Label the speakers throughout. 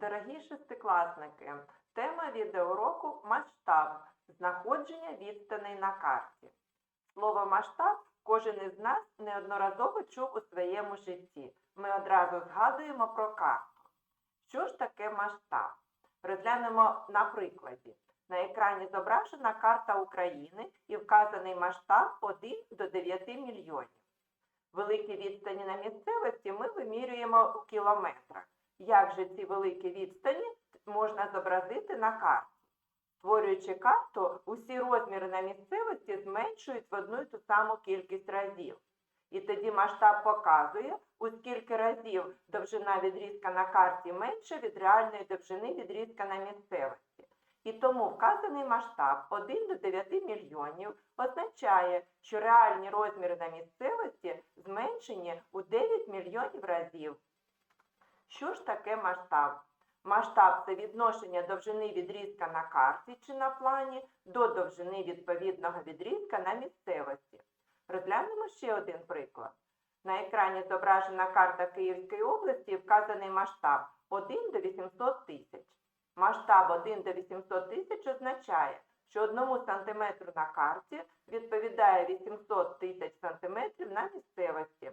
Speaker 1: Дорогі шестикласники, тема відеоуроку масштаб знаходження відстаней на карті. Слово масштаб кожен із нас неодноразово чув у своєму житті. Ми одразу згадуємо про карту. Що ж таке масштаб? Розглянемо на прикладі. На екрані зображена карта України і вказаний масштаб 1 до 9 мільйонів. Великі відстані на місцевості ми вимірюємо у кілометрах. Як же ці великі відстані можна зобразити на карті? Створюючи карту, усі розміри на місцевості зменшують в одну й ту саму кількість разів. І тоді масштаб показує, у скільки разів довжина відрізка на карті менша від реальної довжини відрізка на місцевості. І тому вказаний масштаб 1 до 9 мільйонів означає, що реальні розміри на місцевості зменшені у 9 мільйонів разів. Що ж таке масштаб? Масштаб це відношення довжини відрізка на карті чи на плані до довжини відповідного відрізка на місцевості. Розглянемо ще один приклад. На екрані зображена карта Київської області і вказаний масштаб 1 до 800 тисяч. Масштаб 1 до 800 тисяч означає, що одному сантиметру на карті відповідає 800 тисяч сантиметрів на місцевості.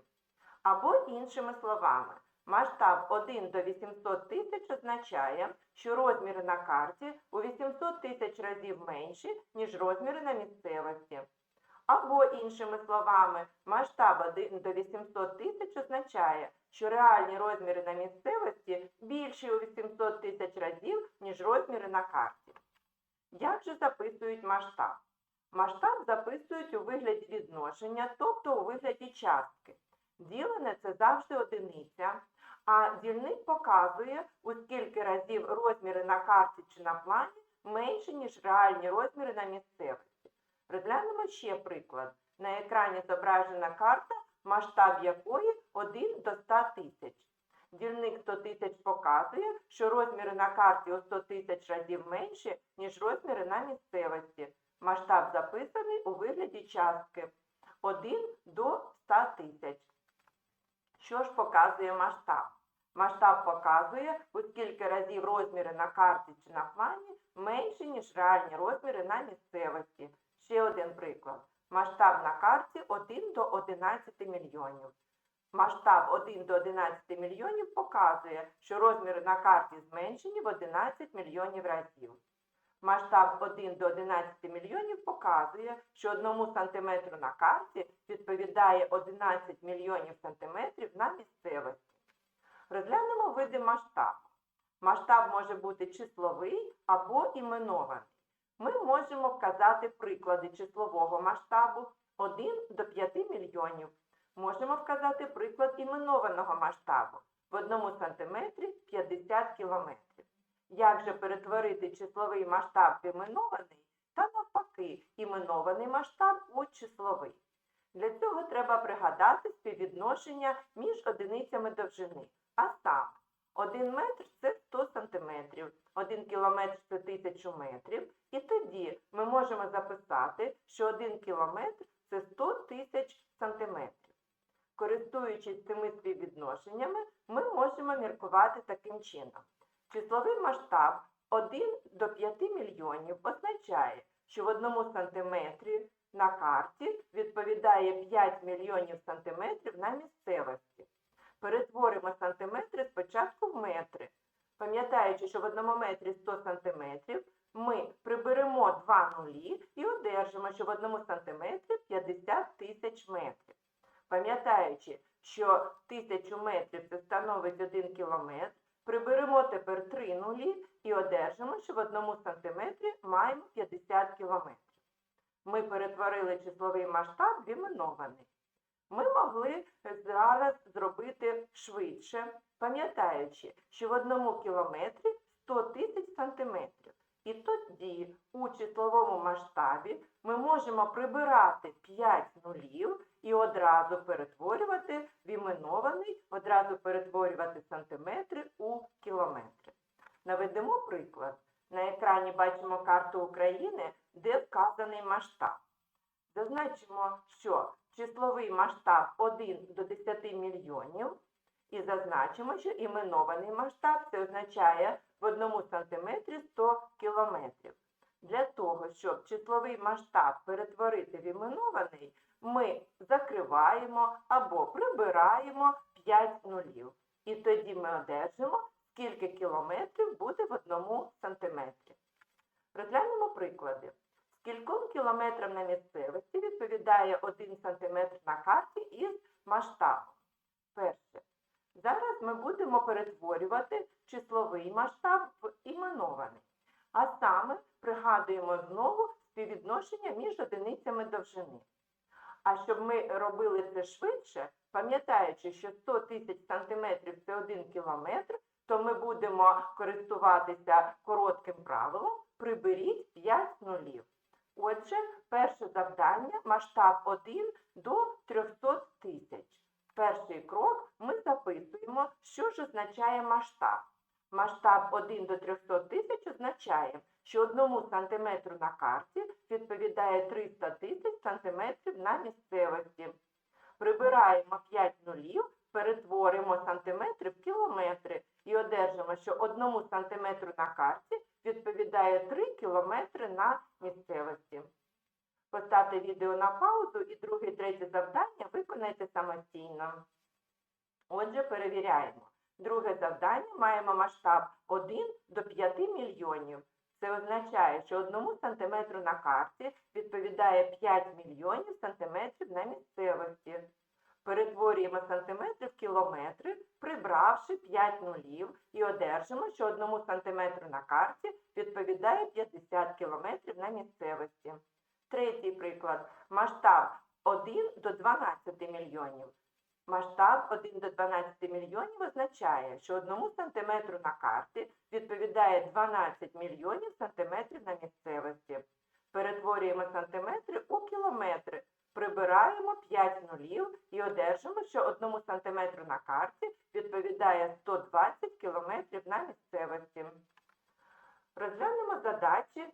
Speaker 1: Або іншими словами, масштаб 1 до 800 тисяч означає, що розміри на карті у 800 тисяч разів менші, ніж розміри на місцевості. Або іншими словами, масштаб 1 до 800 тисяч означає, що реальні розміри на місцевості більші у 800 тисяч разів, ніж розміри на карті. Як же записують масштаб? Масштаб записують у вигляді відношення, тобто у вигляді частки. Ділене це завжди одиниця, а дільник показує, у скільки разів розміри на карті чи на плані менші, ніж реальні розміри на місцевості. Розглянемо ще приклад. На екрані зображена карта, масштаб якої 1 до 100 тисяч. Дільник 100 тисяч показує, що розміри на карті у 100 тисяч разів менші, ніж розміри на місцевості. Масштаб записаний у вигляді частки 1 до 100 тисяч. Що ж показує масштаб? Масштаб показує, у скільки разів розміри на карті чи на плані менші, ніж реальні розміри на місцевості. Ще один приклад. Масштаб на карті 1 до 11 мільйонів. Масштаб 1 до 11 мільйонів показує, що розміри на карті зменшені в 11 мільйонів разів. Масштаб 1 до 11 мільйонів показує, що одному сантиметру на карті відповідає 11 мільйонів сантиметрів на місцевості. Розглянемо види масштабу. Масштаб може бути числовий або іменований. Ми можемо вказати приклади числового масштабу 1 до 5 мільйонів. Можемо вказати приклад іменованого масштабу в одному сантиметрі 50 кілометрів. Як же перетворити числовий масштаб в іменований та навпаки іменований масштаб у числовий? Для цього треба пригадати співвідношення між одиницями довжини. А саме, 1 метр це 100 сантиметрів, 1 кілометр це 1000 метрів. І тоді ми можемо записати, що 1 кілометр це 100 тисяч сантиметрів. Користуючись цими співвідношеннями, ми можемо міркувати таким чином. Числовий масштаб 1 до 5 мільйонів означає, що в одному сантиметрі на карті відповідає 5 мільйонів сантиметрів на місцевості. Перетворимо сантиметри спочатку в метри. Пам'ятаючи, що в одному метрі 100 сантиметрів, ми приберемо два нулі і одержимо, що в одному сантиметрі 50 тисяч метрів. Пам'ятаючи, що тисячу метрів це становить 1 кілометр, приберемо тепер три нулі і одержимо, що в одному сантиметрі маємо 50 кілометрів. Ми перетворили числовий масштаб в. Ми могли зараз зробити швидше, пам'ятаючи, що в одному кілометрі 100 тисяч сантиметрів. І тоді у числовому масштабі ми можемо прибирати 5 нулів і одразу перетворювати в іменований, одразу перетворювати сантиметри у кілометри. Наведемо приклад. На екрані бачимо карту України, де вказаний масштаб. Зазначимо, що числовий масштаб 1 до 10 мільйонів І зазначимо, що іменований масштаб це означає в одному сантиметрі 100 кілометрів. Для того, щоб числовий масштаб перетворити в іменований, ми закриваємо або прибираємо 5 нулів. І тоді ми одержимо, скільки кілометрів буде в одному сантиметрі. Розглянемо приклади. Скільком кілометрам на місцевості відповідає 1 см на карті із масштабом. Перше. Зараз ми будемо перетворювати числовий масштаб в іменований. А саме пригадуємо знову співвідношення між одиницями довжини. А щоб ми робили це швидше, пам'ятаючи, що 100 тисяч сантиметрів це 1 кілометр, то ми будемо користуватися коротким правилом приберіть 5 нулів. Отже, перше завдання масштаб 1 до 300 тисяч. Перший крок ми записуємо, що ж означає масштаб. Масштаб 1 до 300 тисяч означає, що одному сантиметру на карті відповідає 300 тисяч сантиметрів на місцевості. Прибираємо 5 нулів, перетворимо сантиметри в кілометри і одержимо, що одному сантиметру на карті відповідає 3 кілометри на місцевості. Поставте відео на паузу і друге і третє завдання виконайте самостійно. Отже, перевіряємо. Друге завдання маємо масштаб 1 до 5 мільйонів. Це означає, що одному сантиметру на карті відповідає 5 мільйонів сантиметрів на місцевості. Перетворюємо сантиметри в кілометри, прибравши 5 нулів і одержимо, що одному сантиметру на карті відповідає 50 кілометрів на місцевості. Третій приклад. Масштаб 1 до 12 мільйонів. Масштаб 1 до 12 мільйонів означає, що одному сантиметру на карті відповідає 12 мільйонів сантиметрів на місцевості. Перетворюємо сантиметри у кілометри, прибираємо 5 нулів і одержимо, що одному сантиметру на карті відповідає 120 кілометрів на місцевості. Розглянемо задачі,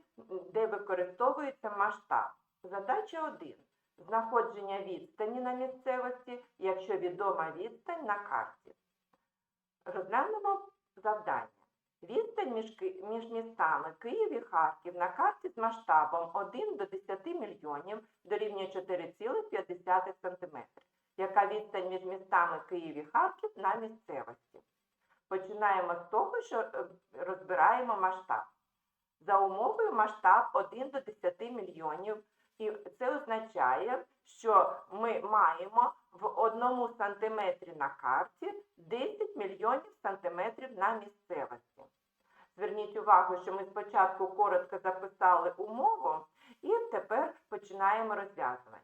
Speaker 1: де використовується масштаб. Задача 1. Знаходження відстані на місцевості, якщо відома відстань на карті. Розглянемо завдання. Відстань між, між містами Київ і Харків на карті з масштабом 1 до 10 мільйонів дорівнює 4,5 см. Яка відстань між містами Київ і Харків на місцевості? Починаємо з того, що е, розбираємо масштаб. За умовою масштаб 1 до 10 мільйонів. І це означає, що ми маємо в одному сантиметрі на карті 10 мільйонів сантиметрів на місцевості. Зверніть увагу, що ми спочатку коротко записали умову і тепер починаємо розв'язування.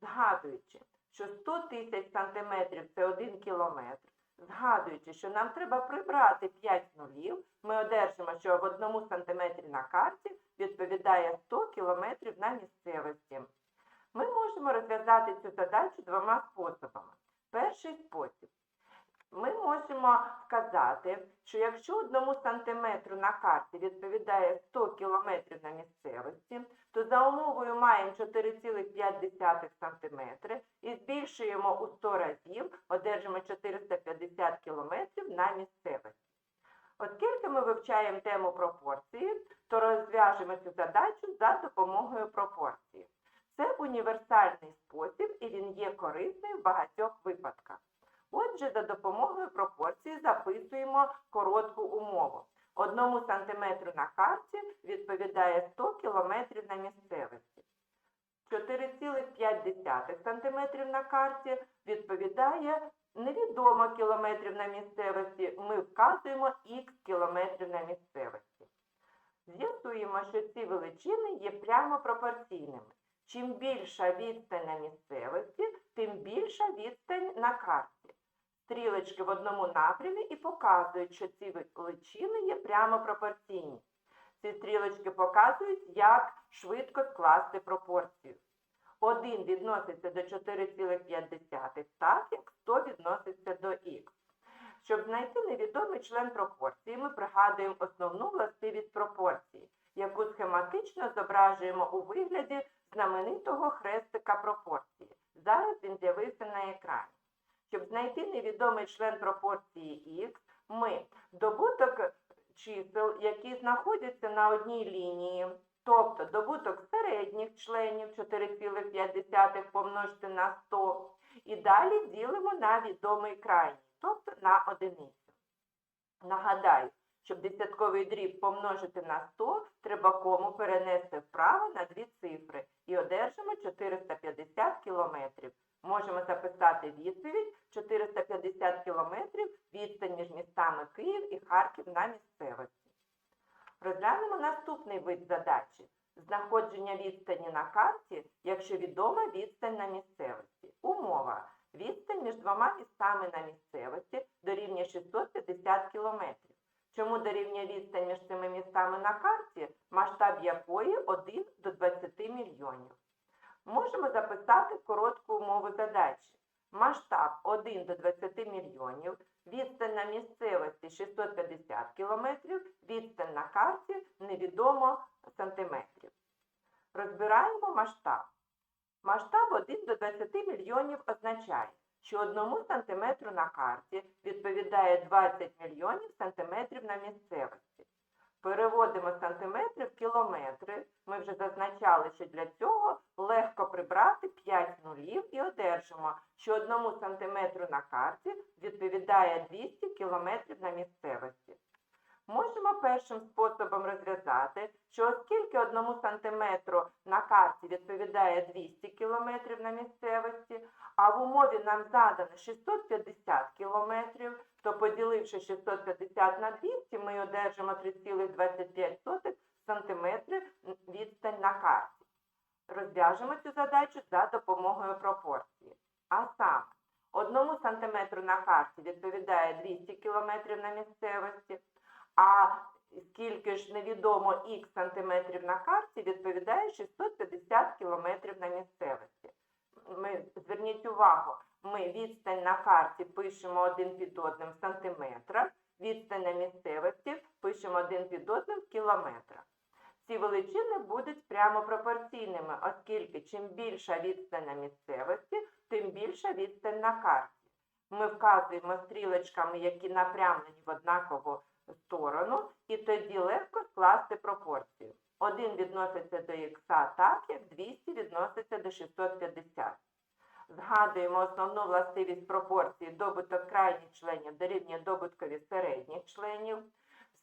Speaker 1: Згадуючи, що 100 тисяч сантиметрів це 1 кілометр, згадуючи, що нам треба прибрати 5 нулів, ми одержимо, що в одному сантиметрі на карті відповідає 100 кілометрів на місцевості. Ми можемо розв'язати цю задачу двома способами. Перший спосіб. Ми можемо сказати, що якщо одному сантиметру на карті відповідає 100 кілометрів на місцевості, то за умовою маємо 4,5 см і збільшуємо у 100 разів, одержимо 450 кілометрів на місцевості. Оскільки ми вивчаємо тему пропорції, то розв'яжемо цю задачу за допомогою пропорції. Це універсальний спосіб і він є корисний в багатьох випадках. Отже, за допомогою пропорції записуємо коротку умову. Одному сантиметру на карті відповідає 100 кілометрів на місцевості. 4,5 см на карті відповідає невідомо кілометрів на місцевості. Ми вказуємо х кілометрів на місцевості. З'ясуємо, що ці величини є прямо пропорційними. Чим більша відстань на місцевості, тим більша відстань на карті. Стрілочки в одному напрямі і показують, що ці величини є прямо пропорційні. Ці стрілочки показують, як швидко скласти пропорцію. 1 відноситься до 4,5, так як 100 відноситься до х. Щоб знайти невідомий член пропорції, ми пригадуємо основну властивість пропорції, яку схематично зображуємо у вигляді знаменитого хрестика пропорції. Зараз він з'явився на екрані. Щоб знайти невідомий член пропорції х, ми добуток чисел, які знаходяться на одній лінії, тобто добуток середніх членів 4,5 помножити на 100, і далі ділимо на відомий крайній, тобто на одиницю. Нагадаю, щоб десятковий дріб помножити на 100, треба кому перенести вправо на дві цифри і одержимо 450 кілометрів. Можемо записати відповідь 450 кілометрів відстань між містами Київ і Харків на місцевості. Розглянемо наступний вид задачі. Знаходження відстані на карті, якщо відома відстань на місцевості. Умова. Відстань між двома містами на місцевості дорівнює 650 кілометрів. Чому дорівнює відстань між цими містами на карті, масштаб якої 1 до 20 мільйонів? Можемо записати коротку умову задачі. Масштаб 1 до 20 мільйонів, відстань на місцевості 650 кілометрів, відстань на карті невідомо сантиметрів. Розбираємо масштаб. Масштаб 1 до 20 мільйонів означає, що одному сантиметру на карті відповідає 20 мільйонів сантиметрів на місцевості. Переводимо сантиметри в кілометри. Ми вже зазначали, що для цього легко прибрати 5 нулів і одержимо, що одному сантиметру на карті відповідає 200 кілометрів на місцевості. Можемо першим способом розв'язати, що оскільки одному сантиметру на карті відповідає 200 кілометрів на місцевості, а в умові нам задано 650 кілометрів, то поділивши 650 на 200, ми одержимо 3,25 сантиметри відстань на карті. Розв'яжемо цю задачу за допомогою пропорції. А саме, одному сантиметру на карті відповідає 200 кілометрів на місцевості, а скільки ж невідомо х сантиметрів на карті відповідає 650 кілометрів на місцевості. Ми, зверніть увагу, ми відстань на карті пишемо один під одним в сантиметрах, відстань на місцевості пишемо один під одним в кілометрах. Ці величини будуть прямо пропорційними, оскільки чим більша відстань на місцевості, тим більша відстань на карті. Ми вказуємо стрілочками, які напрямлені в однакову сторону, і тоді легко скласти пропорцію. 1 відноситься до х так, як 200 відноситься до 650. Згадуємо основну властивість пропорції добуток крайніх членів дорівнює добуткові середніх членів.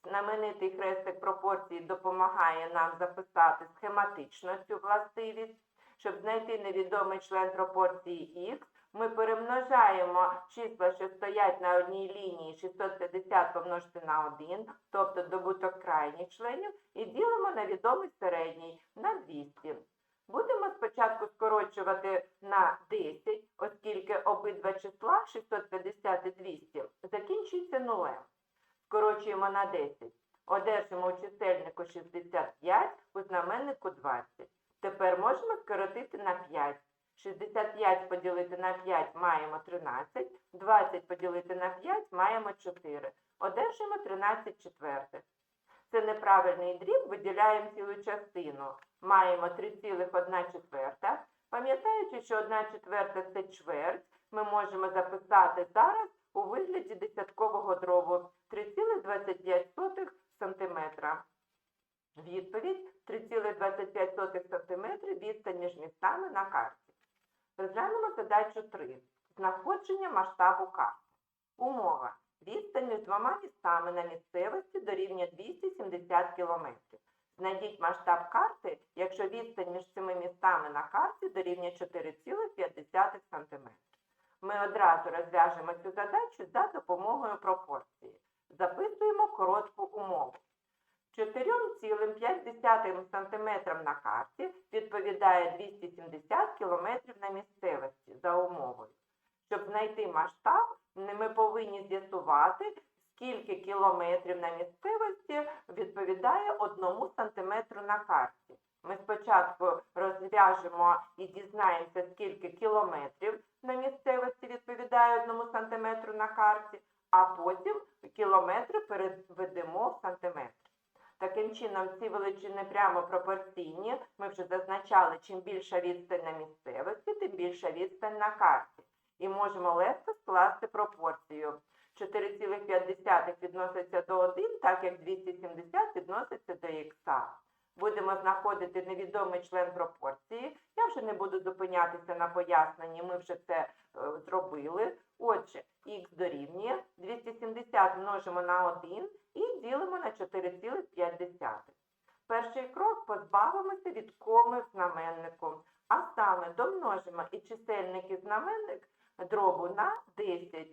Speaker 1: Знаменитий хрестик пропорції допомагає нам записати схематично цю властивість. Щоб знайти невідомий член пропорції х, ми перемножаємо числа, що стоять на одній лінії 650 помножити на 1, тобто добуток крайніх членів, і ділимо на відомий середній на 200. Будемо спочатку скорочувати на 10, оскільки обидва числа 650 і 200 закінчуються нулем. Скорочуємо на 10. Одержимо у чисельнику 65, у знаменнику 20. Тепер можемо скоротити на 5. 65 поділити на 5 маємо 13, 20 поділити на 5 маємо 4. Одержимо 13 четвертих. Це неправильний дріб, виділяємо цілу частину. Маємо 3,1 четверта. Пам'ятаючи, що 1 четверта це чверть, ми можемо записати зараз у вигляді десяткового дробу 3,25 см. Відповідь 3,25 см відстань між містами на карті. Розглянемо задачу 3. Знаходження масштабу карти. Умова. Відстань між двома містами на місцевості дорівнює 270 км. Знайдіть масштаб карти, якщо відстань між цими містами на карті дорівнює 4,5 см. Ми одразу розв'яжемо цю задачу за допомогою пропорції. Записуємо коротку умову. 4,5 см на карті відповідає 270 км на місцевості за умовою. Щоб знайти масштаб, ми повинні з'ясувати, скільки кілометрів на місцевості відповідає 1 см на карті. Ми спочатку розв'яжемо і дізнаємося, скільки кілометрів на місцевості відповідає 1 см на карті, а потім кілометри переведемо в сантиметри. Таким чином, ці величини прямо пропорційні. Ми вже зазначали, чим більша відстань на місцевості, тим більша відстань на карті. і можемо легко скласти пропорцію. 4,5 відноситься до 1, так як 270 відноситься до х. Будемо знаходити невідомий член пропорції. Я вже не буду зупинятися на поясненні, ми вже це е, зробили. Отже, х дорівнює 270 множимо на 1 і ділимо на 4,5. Перший крок позбавимося від коми в знаменнику, а саме домножимо і чисельник і знаменник дробу на 10.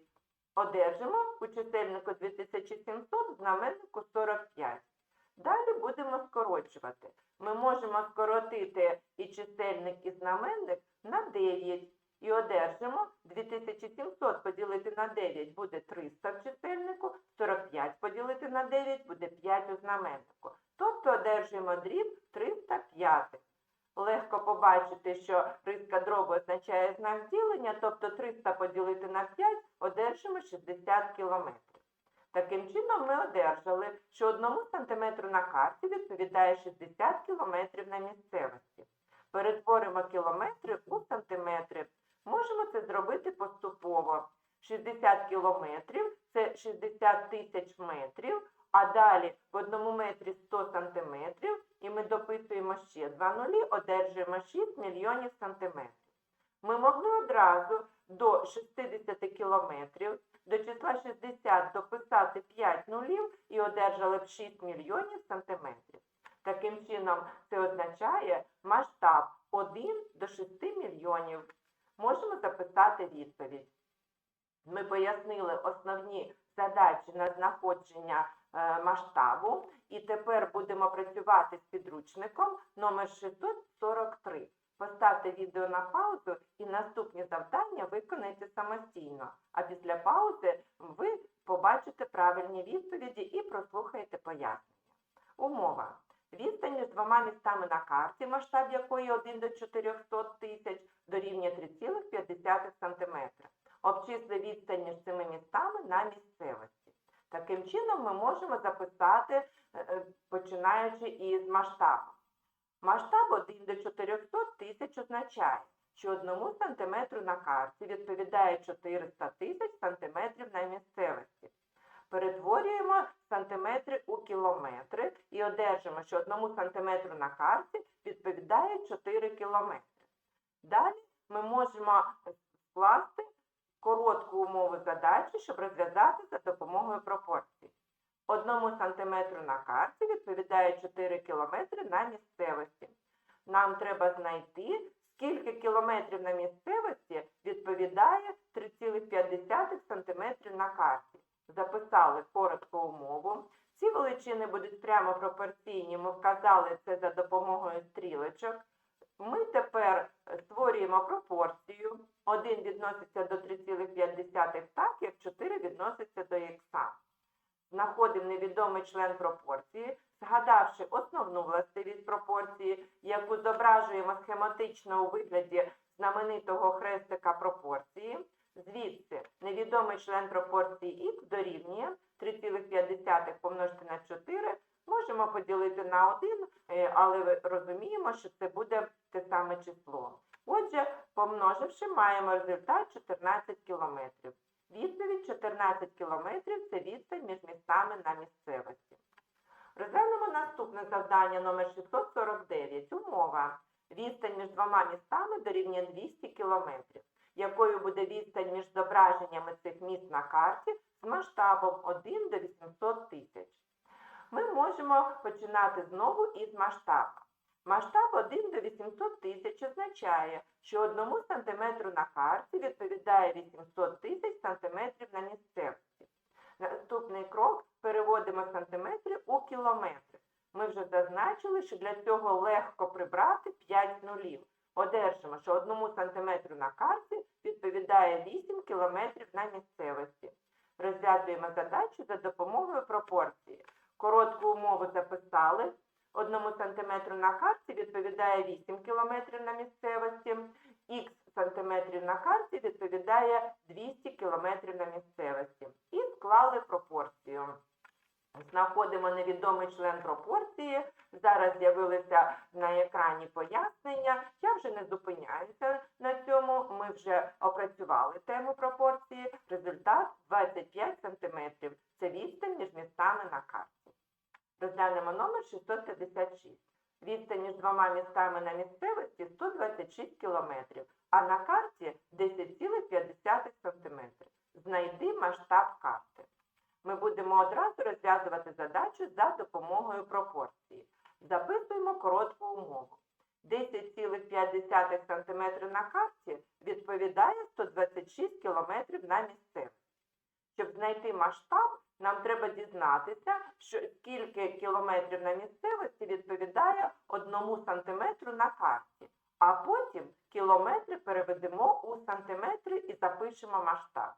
Speaker 1: Одержимо у чисельнику 2700, в знаменнику 45. Далі будемо скорочувати. Ми можемо скоротити і чисельник, і знаменник на 9. І одержимо 2700 поділити на 9 буде 300 в чисельнику, 45 поділити на 9 буде 5 у знаменнику. Тобто одержуємо дріб 305. Легко побачити, що риска дробу означає знак ділення, тобто 300 поділити на 5 одержимо 60 кілометрів. Таким чином ми одержали, що одному сантиметру на карті відповідає 60 кілометрів на місцевості. Перетворимо кілометри у сантиметри. Можемо це зробити поступово. 60 кілометрів це 60 тисяч метрів, а далі в одному метрі 100 сантиметрів, і ми дописуємо ще два нулі, одержуємо 6 мільйонів сантиметрів. Ми могли одразу до 60 кілометрів, до числа 60 дописати 5 нулів і одержали б 6 мільйонів сантиметрів. Таким чином, це означає масштаб 1 до 6 мільйонів. Можемо записати відповідь. Ми пояснили основні задачі на знаходження е, масштабу, і тепер будемо працювати з підручником номер 643. Поставте відео на паузу і наступні завдання виконайте самостійно. А після паузи ви побачите правильні відповіді і прослухаєте пояснення. Умова. Відстань між двома містами на карті, масштаб якої 1 до 400 тисяч, дорівнює 3,5 см. Обчисли відстань між цими містами на місцевості. Таким чином ми можемо записати, е, е, починаючи із масштабу. Масштаб 1 до 400 тисяч означає, що одному сантиметру на карті відповідає 400 тисяч сантиметрів на місцевості. Перетворюємо сантиметри у кілометри і одержимо, що одному сантиметру на карті відповідає 4 кілометри. Далі ми можемо скласти коротку умову задачі, щоб розв'язати за допомогою пропорцій. Одному сантиметру на карті відповідає 4 кілометри на місцевості. Нам треба знайти, скільки кілометрів на місцевості відповідає 3,5 см на карті. Записали коротку умову. Ці величини будуть прямо пропорційні, ми вказали це за допомогою стрілочок. Ми тепер створюємо пропорцію. 1 відноситься до 3,5 так, як 4 відноситься до х. Знаходимо невідомий член пропорції, згадавши основну властивість пропорції, яку зображуємо схематично у вигляді знаменитого хрестика пропорції. Звідси невідомий член пропорції х дорівнює 3,5 помножити на 4, можемо поділити на 1, е, але розуміємо, що це буде те саме число. Отже, помноживши, маємо результат 14 кілометрів. Відповідь 14 кілометрів – це відстань між містами на місцевості. Розглянемо наступне завдання номер 649. Умова. Відстань між двома містами дорівнює 200 кілометрів. Якою буде відстань між зображеннями цих міст на карті з масштабом 1 до 800 тисяч? Ми можемо починати знову із масштабу. Масштаб 1 до 800 тисяч означає, що одному сантиметру на карті відповідає 800 тисяч сантиметрів на місцевості. Наступний крок переводимо сантиметри у кілометри. Ми вже зазначили, що для цього легко прибрати 5 нулів. Одержимо, що одному сантиметру на карті відповідає 8 кілометрів на місцевості. Розв'язуємо задачу за допомогою пропорції. Коротку умову записали. Одному сантиметру на карті відповідає 8 кілометрів на місцевості, х сантиметрів на карті відповідає 200 кілометрів на місцевості. І склали пропорцію. Знаходимо невідомий член пропорції, Зараз з'явилися на екрані пояснення. Я вже не зупиняюся на цьому. Ми вже опрацювали тему пропорції. Результат 25 см. Це відстань між містами на карті. Розглянемо номер 656. Відстань між двома містами на місцевості 126 км, а на карті 10,5 см. Знайди масштаб карти. Ми будемо одразу розв'язувати задачу за допомогою пропорції. Записуємо коротку умову. 10,5 см на карті відповідає 126 км на місцевості. Щоб знайти масштаб, нам треба дізнатися, що скільки кілометрів на місцевості відповідає 1 сантиметру на карті. А потім кілометри переведемо у сантиметри і запишемо масштаб.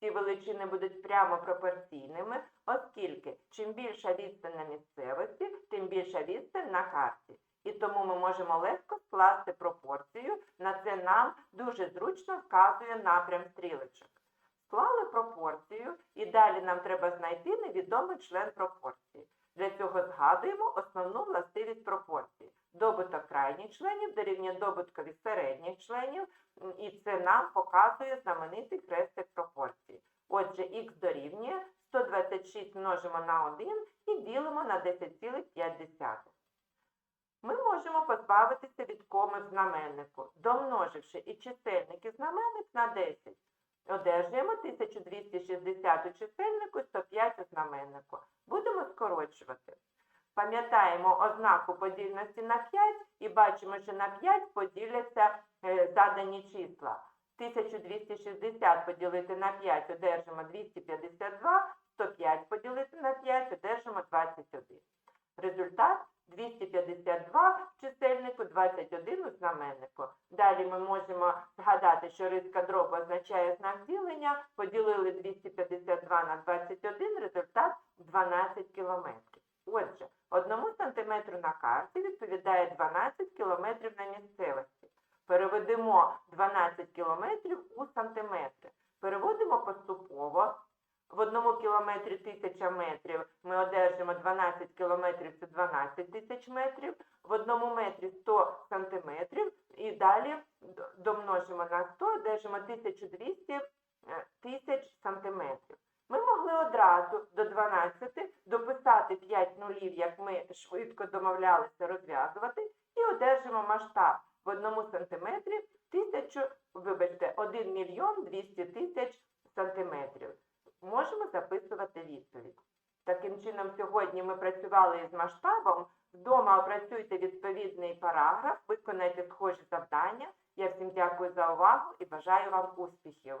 Speaker 1: Ці величини будуть прямо пропорційними, оскільки чим більша відстань на місцевості, тим більша відстань на карті. І тому ми можемо легко скласти пропорцію, на це нам дуже зручно вказує напрям стрілочок. Склали пропорцію і далі нам треба знайти невідомий член пропорції. Для цього згадуємо основну властивість пропорції. Добуток крайніх членів дорівнює добуткові середніх членів, і це нам показує знаменитий хрестик пропорції. Отже, х дорівнює 126 множимо на 1 і ділимо на 10,5. Ми можемо позбавитися від коми в знаменнику, домноживши і чисельник і знаменник на 10. Одержуємо 1260 у чисельнику 105 у знаменнику. Будемо скорочувати. Пам'ятаємо ознаку подільності на 5 і бачимо, що на 5 поділяться е, задані числа. 1260 поділити на 5 одержимо 252, 105 поділити на 5 одержимо 21. Результат 252 в чисельнику, 21 у знаменнику. Далі ми можемо згадати, що риска дробу означає знак ділення. Поділили 252 на 21, результат 12 кілометрів. Отже, одному сантиметру на карті відповідає 12 кілометрів на місцевості. Переведемо 12 кілометрів у сантиметри. Переводимо поступово. В одному кілометрі тисяча метрів ми одержимо 12 кілометрів, це 12 тисяч метрів. В одному метрі 100 сантиметрів. І далі домножимо на 100, одержимо 1200 е, тисяч сантиметрів. Ми могли одразу до 12 дописати 5 нулів, як ми швидко домовлялися розв'язувати, і одержимо масштаб в одному сантиметрі тисячу, вибачте, 1 мільйон 200 тисяч сантиметрів. Можемо записувати відповідь. Таким чином, сьогодні ми працювали із масштабом. Вдома опрацюйте відповідний параграф, виконайте схожі завдання. Я всім дякую за увагу і бажаю вам успіхів.